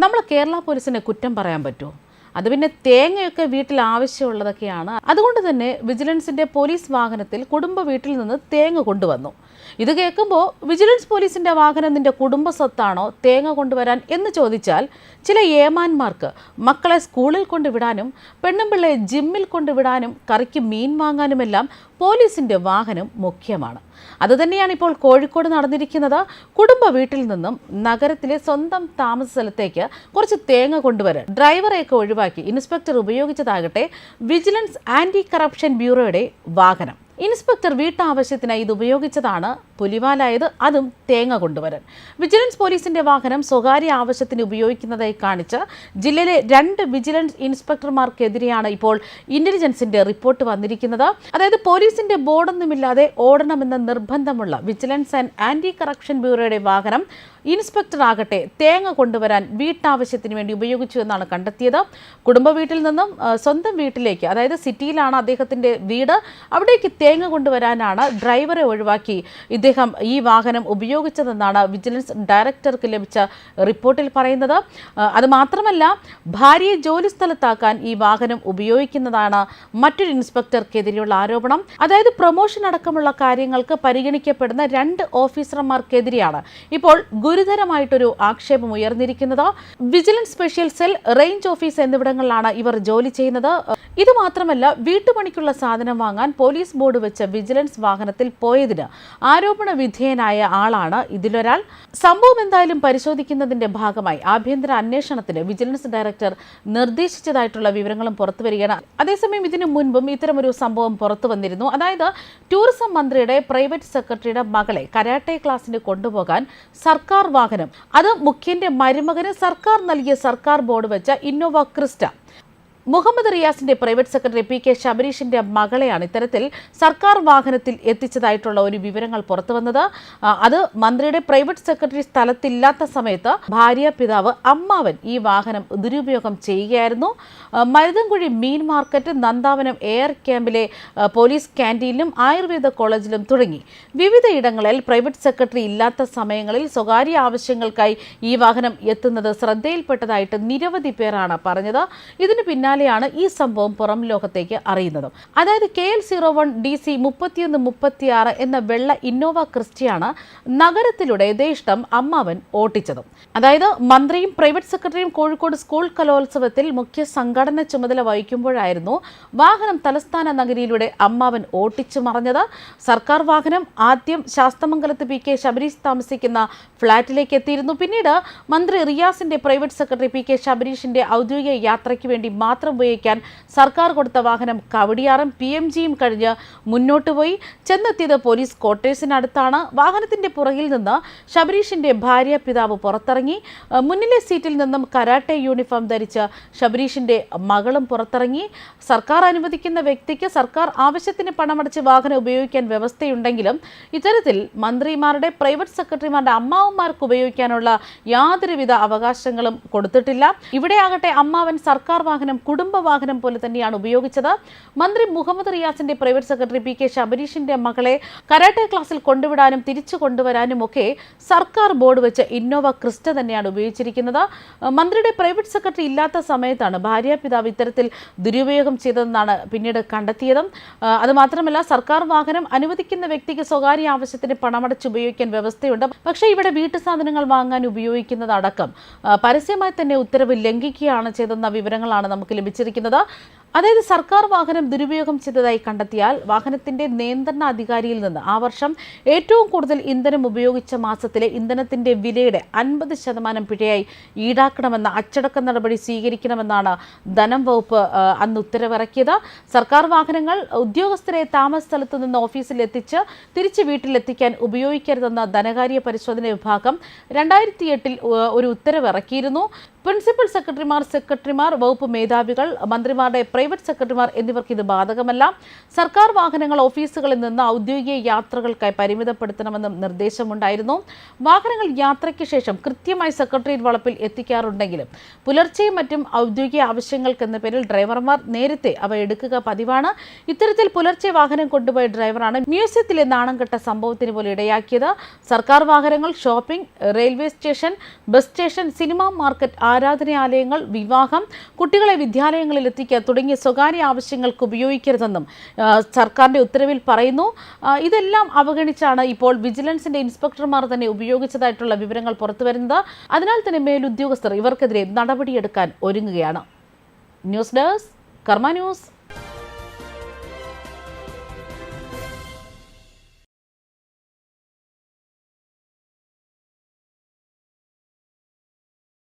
നമ്മൾ കേരള പോലീസിനെ കുറ്റം പറയാൻ പറ്റുമോ? അത് പിന്നെ തേങ്ങയൊക്കെ വീട്ടിൽ ആവശ്യമുള്ളതൊക്കെയാണ്. അതുകൊണ്ട് തന്നെ വിജിലൻസിന്റെ പോലീസ് വാഹനത്തിൽ കുടുംബ വീട്ടിൽ നിന്ന് തേങ്ങ കൊണ്ടുവന്നു. ഇത് കേൾക്കുമ്പോൾ വിജിലൻസ് പോലീസിന്റെ വാഹനം നിന്റെ കുടുംബ സ്വത്താണോ തേങ്ങ കൊണ്ടുവരാൻ എന്ന് ചോദിച്ചാൽ ചില ഏമാന്മാർക്ക് മക്കളെ സ്കൂളിൽ കൊണ്ടുവിടാനും പെണ്ണുമ്പിള്ളയെ ജിമ്മിൽ കൊണ്ടുവിടാനും കറിക്ക് മീൻ വാങ്ങാനുമെല്ലാം പോലീസിന്റെ വാഹനം മുഖ്യമാണ്. അതുതന്നെയാണ് ഇപ്പോൾ കോഴിക്കോട് നടന്നിരിക്കുന്നത്. കുടുംബ വീട്ടിൽ നിന്നും നഗരത്തിലെ സ്വന്തം താമസ സ്ഥലത്തേക്ക് കുറച്ച് തേങ്ങ കൊണ്ടുവരാൻ ഡ്രൈവറെയൊക്കെ ഒഴിവാക്കി ഇൻസ്പെക്ടർ ഉപയോഗിച്ചതാകട്ടെ വിജിലൻസ് ആന്റി കറപ്ഷൻ ബ്യൂറോയുടെ വാഹനം. ഇൻസ്പെക്ടർ വീട്ടാവശ്യത്തിനായി ഇത് ഉപയോഗിച്ചതാണ് പുലിവാലായത് അതും തേങ്ങ കൊണ്ടുവരാൻ. വിജിലൻസ് പോലീസിന്റെ വാഹനം സ്വകാര്യ ആവശ്യത്തിന് ഉപയോഗിക്കുന്നതായി കാണിച്ച് ജില്ലയിലെ രണ്ട് വിജിലൻസ് ഇൻസ്പെക്ടർമാർക്കെതിരെയാണ് ഇപ്പോൾ ഇന്റലിജൻസിന്റെ റിപ്പോർട്ട് വന്നിരിക്കുന്നത്. അതായത് പോലീസിന്റെ ബോർഡൊന്നുമില്ലാതെ ഓടണമെന്ന നിർബന്ധമുള്ള വിജിലൻസ് ആൻഡ് ആന്റി കറപ്ഷൻ ബ്യൂറോയുടെ വാഹനം ഇൻസ്പെക്ടർ ആകട്ടെ തേങ്ങ കൊണ്ടുവരാൻ വീട്ടാവശ്യത്തിന് വേണ്ടി ഉപയോഗിച്ചു എന്നാണ് കണ്ടെത്തിയത്. കുടുംബ വീട്ടിൽ നിന്നും സ്വന്തം വീട്ടിലേക്ക് അതായത് സിറ്റിയിലാണ് അദ്ദേഹത്തിന്റെ വീട്. അവിടേക്ക് തേങ്ങ കൊണ്ടുവരാനാണ് ഡ്രൈവറെ ഒഴിവാക്കി. ഇദ്ദേഹം ഈ വാഹനം ഉപയോഗിച്ചതെന്നാണ് വിജിലൻസ് ഡയറക്ടർക്ക് ലഭിച്ച റിപ്പോർട്ടിൽ പറയുന്നത്. അതുമാത്രമല്ല അത് മാത്രമല്ല ഭാര്യയെ ജോലി സ്ഥലത്താക്കാൻ ഈ വാഹനം ഉപയോഗിക്കുന്നതാണ് മറ്റൊരു ഇൻസ്പെക്ടർക്കെതിരെയുള്ള ആരോപണം. അതായത് പ്രൊമോഷൻ അടക്കമുള്ള കാര്യങ്ങൾക്ക് പരിഗണിക്കപ്പെടുന്ന രണ്ട് ഓഫീസർമാർക്കെതിരെയാണ് ഇപ്പോൾ ഗുരുതരമായിട്ടൊരു ആക്ഷേപം ഉയർന്നിരിക്കുന്നത്. Vigilance special cell range office എന്നിവിടങ്ങളിലാണ് ഇവർ ജോലി ചെയ്യുന്നത്. ഇത് മാത്രമല്ല വീട്ടുപണിക്കുള്ള സാധനം വാങ്ങാൻ പോലീസ് ബോർഡ് വെച്ച വിജിലൻസ് വാഹനത്തിൽ പോയതിന് ആരോപണ വിധേയനായ ആളാണ് ഇതിലൊരാൾ. സംഭവം എന്തായാലും പരിശോധിക്കുന്നതിന്റെ ഭാഗമായി ആഭ്യന്തര അന്വേഷണത്തിന് വിജിലൻസ് ഡയറക്ടർ നിർദ്ദേശിച്ചതായിട്ടുള്ള വിവരങ്ങളും പുറത്തുവരികയാണ് അതേസമയം ഇതിനു മുൻപും ഇത്തരമൊരു സംഭവം പുറത്തു വന്നിരുന്നു. അതായത് ടൂറിസം മന്ത്രിയുടെ പ്രൈവറ്റ് സെക്രട്ടറിയുടെ മകളെ കരാട്ടെ ക്ലാസ്സിന് കൊണ്ടുപോകാൻ സർക്കാർ വാഹനം അത് മുഖ്യന്റെ മരുമകന് സർക്കാർ നൽകിയ സർക്കാർ ബോർഡ് വെച്ച ഇന്നോവ ക്രിസ്റ്റ. മുഹമ്മദ് റിയാസിന്റെ പ്രൈവറ്റ് സെക്രട്ടറി പി കെ ശബരീഷിന്റെ മകളെയാണ് ഇത്തരത്തിൽ സർക്കാർ വാഹനത്തിൽ എത്തിച്ചതായിട്ടുള്ള ഒരു വിവരങ്ങൾ പുറത്തുവന്നത്. അത് മന്ത്രിയുടെ പ്രൈവറ്റ് സെക്രട്ടറി സ്ഥലത്തില്ലാത്ത സമയത്ത് ഭാര്യ പിതാവ് അമ്മാവൻ ഈ വാഹനം ദുരുപയോഗം ചെയ്യുകയായിരുന്നു. മരുതൻകുഴി മീൻ മാർക്കറ്റ് നന്ദാവനം എയർ ക്യാമ്പിലെ പോലീസ് ക്യാന്റീനിലും ആയുർവേദ കോളേജിലും തുടങ്ങി. വിവിധ ഇടങ്ങളിൽ പ്രൈവറ്റ് സെക്രട്ടറി ഇല്ലാത്ത സമയങ്ങളിൽ സ്വകാര്യ ആവശ്യങ്ങൾക്കായി ഈ വാഹനം എത്തുന്നത് ശ്രദ്ധയിൽപ്പെട്ടതായിട്ട് നിരവധി പേരാണ് പറഞ്ഞത്. ഇതിന് പിന്നാലെയാണ് ഈ സംഭവം പുറം ലോകത്തേക്ക് അറിയുന്നത്. അതായത് K L zero one D C മുപ്പത്തിയൊന്ന് മുപ്പത്തിയാറ് എന്ന വെള്ള ഇന്നോവ ക്രിസ്റ്റിയാണ് നഗരത്തിലൂടെ യഥേഷ്ടം അമ്മാവൻ ഓട്ടിച്ചതും. അതായത് മന്ത്രിയും പ്രൈവറ്റ് സെക്രട്ടറിയും കോഴിക്കോട് സ്കൂൾ കലോത്സവത്തിൽ മുഖ്യ സംഘടന ചുമതല വഹിക്കുമ്പോഴായിരുന്നു വാഹനം തലസ്ഥാന നഗരിയിലൂടെ അമ്മാവൻ ഓട്ടിച്ചു മറഞ്ഞത്. സർക്കാർ വാഹനം ആദ്യം ശാസ്തമംഗലത്ത് പി കെ ശബരീഷ് താമസിക്കുന്ന ഫ്ളാറ്റിലേക്ക് എത്തിയിരുന്നു. പിന്നീട് മന്ത്രി റിയാസിന്റെ പ്രൈവറ്റ് സെക്രട്ടറി പി കെ ശബരീഷിന്റെ ഔദ്യോഗിക യാത്രയ്ക്ക് വേണ്ടി മാത്രം ഉപയോഗിക്കാൻ സർക്കാർ കൊടുത്ത വാഹനം കവടിയാറും പി എം ജിയും കഴിഞ്ഞ് മുന്നോട്ട് പോയി. ചെന്നെത്തിയത് പോലീസ് ക്വാർട്ടേഴ്സിനടുത്താണ്. വാഹനത്തിന്റെ പുറകിൽ നിന്ന് ശബരീഷിന്റെ ഭാര്യ പിതാവ് പുറത്തിറങ്ങി. മുന്നിലെ സീറ്റിൽ നിന്നും കരാട്ടെ യൂണിഫോം ധരിച്ച് ശബരീഷിന്റെ മകളും പുറത്തിറങ്ങി. സർക്കാർ അനുവദിക്കുന്ന വ്യക്തിക്ക് സർക്കാർ ആവശ്യത്തിന് പണമടച്ച് വാഹനം ഉപയോഗിക്കാൻ വ്യവസ്ഥയുണ്ടെങ്കിലും ഇത്തരത്തിൽ മന്ത്രിമാരുടെ പ്രൈവറ്റ് സെക്രട്ടറിമാരുടെ അമ്മാവന്മാർക്ക് ഉപയോഗിക്കാനുള്ള യാതൊരുവിധ അവകാശങ്ങളും കൊടുത്തിട്ടില്ല. ഇവിടെയാകട്ടെ അമ്മാവൻ സർക്കാർ വാഹനം കുടുംബ വാഹനം പോലെ തന്നെയാണ് ഉപയോഗിച്ചത്. മന്ത്രി മുഹമ്മദ് റിയാസിന്റെ പ്രൈവറ്റ് സെക്രട്ടറി പി കെ ശബരീഷിന്റെ മകളെ കരാട്ടെ ക്ലാസ്സിൽ കൊണ്ടുവിടാനും തിരിച്ചു കൊണ്ടുവരാനും ഒക്കെ സർക്കാർ ബോർഡ് വെച്ച് ഇന്നോവ ക്രിസ്റ്റ തന്നെയാണ് ഉപയോഗിച്ചിരിക്കുന്നത്. മന്ത്രിയുടെ പ്രൈവറ്റ് സെക്രട്ടറി ഇല്ലാത്ത സമയത്താണ് ഭാര്യ പിതാവ് ഇത്തരത്തിൽ ദുരുപയോഗം ചെയ്തതെന്നാണ് പിന്നീട് കണ്ടെത്തിയതും. അതുമാത്രമല്ല അത് മാത്രമല്ല സർക്കാർ വാഹനം അനുവദിക്കുന്ന വ്യക്തിക്ക് സ്വകാര്യ ആവശ്യത്തിന് പണമടച്ച് ഉപയോഗിക്കാൻ വ്യവസ്ഥയുണ്ട്. പക്ഷേ ഇവിടെ വീട്ടു സാധനങ്ങൾ വാങ്ങാൻ ഉപയോഗിക്കുന്നതടക്കം പരസ്യമായി തന്നെ ഉത്തരവ് ലംഘിക്കുകയാണ് ചെയ്തെന്ന വിവരങ്ങളാണ് നമുക്ക് ലഭിച്ചിരിക്കുന്നത്. അതായത് സർക്കാർ വാഹനം ദുരുപയോഗം ചെയ്തതായി കണ്ടെത്തിയാൽ വാഹനത്തിന്റെ നിയന്ത്രണ അധികാരിയിൽ നിന്ന് ആ വർഷം ഏറ്റവും കൂടുതൽ ഇന്ധനം ഉപയോഗിച്ച മാസത്തിലെ ഇന്ധനത്തിന്റെ വിലയുടെ അൻപത് ശതമാനം പിഴയായി ഈടാക്കണമെന്ന അച്ചടക്ക നടപടി സ്വീകരിക്കണമെന്നാണ് ധനം വകുപ്പ് അന്ന് ഉത്തരവിറക്കിയത്. സർക്കാർ വാഹനങ്ങൾ ഉദ്യോഗസ്ഥരെ താമസ സ്ഥലത്ത് നിന്ന് ഓഫീസിൽ എത്തിച്ച് തിരിച്ച് വീട്ടിലെത്തിക്കാൻ ഉപയോഗിക്കരുതെന്ന ധനകാര്യ പരിശോധന വിഭാഗം രണ്ടായിരത്തി എട്ടിൽ ഒരു ഉത്തരവിറക്കിയിരുന്നു. പ്രിൻസിപ്പൽ സെക്രട്ടറിമാർ സെക്രട്ടറിമാർ വകുപ്പ് മേധാവികൾ മന്ത്രിമാരുടെ പ്രൈവറ്റ് സെക്രട്ടറിമാർ എന്നിവർക്ക് ഇത് ബാധകമല്ല. സർക്കാർ വാഹനങ്ങൾ ഓഫീസുകളിൽ നിന്ന് ഔദ്യോഗിക യാത്രകൾക്കായി പരിമിതപ്പെടുത്തണമെന്നും നിർദ്ദേശമുണ്ടായിരുന്നു. വാഹനങ്ങൾ യാത്രയ്ക്ക് ശേഷം കൃത്യമായി സെക്രട്ടേറിയറ്റ് വളപ്പിൽ എത്തിക്കാറുണ്ടെങ്കിലും പുലർച്ചെയും മറ്റും ഔദ്യോഗിക ആവശ്യങ്ങൾക്കെന്ന പേരിൽ ഡ്രൈവർമാർ നേരത്തെ അവ എടുക്കുക പതിവാണ്. ഇത്തരത്തിൽ പുലർച്ചെ വാഹനം കൊണ്ടുപോയ ഡ്രൈവറാണ് മ്യൂസിയത്തിലെ നാണംകെട്ട സംഭവത്തിന് പോലെ ഇടയാക്കിയത്. സർക്കാർ വാഹനങ്ങൾ shopping railway station bus station cinema market ആരാധനാലയങ്ങൾ വിവാഹം കുട്ടികളെ വിദ്യാലയങ്ങളിൽ എത്തിക്കുക തുടങ്ങിയ സ്വകാര്യ ആവശ്യങ്ങൾക്ക് ഉപയോഗിക്കരുതെന്നും സർക്കാരിന്റെ ഉത്തരവിൽ പറയുന്നു. ഇതെല്ലാം അവഗണിച്ചാണ് ഇപ്പോൾ വിജിലൻസിന്റെ ഇൻസ്പെക്ടർമാർ തന്നെ ഉപയോഗിച്ചതായിട്ടുള്ള വിവരങ്ങൾ പുറത്തുവരുന്നത്. അതിനാൽ തന്നെ മേലുദ്യോഗസ്ഥർ ഇവർക്കെതിരെ നടപടിയെടുക്കാൻ ഒരുങ്ങുകയാണ്. News desk Karma news.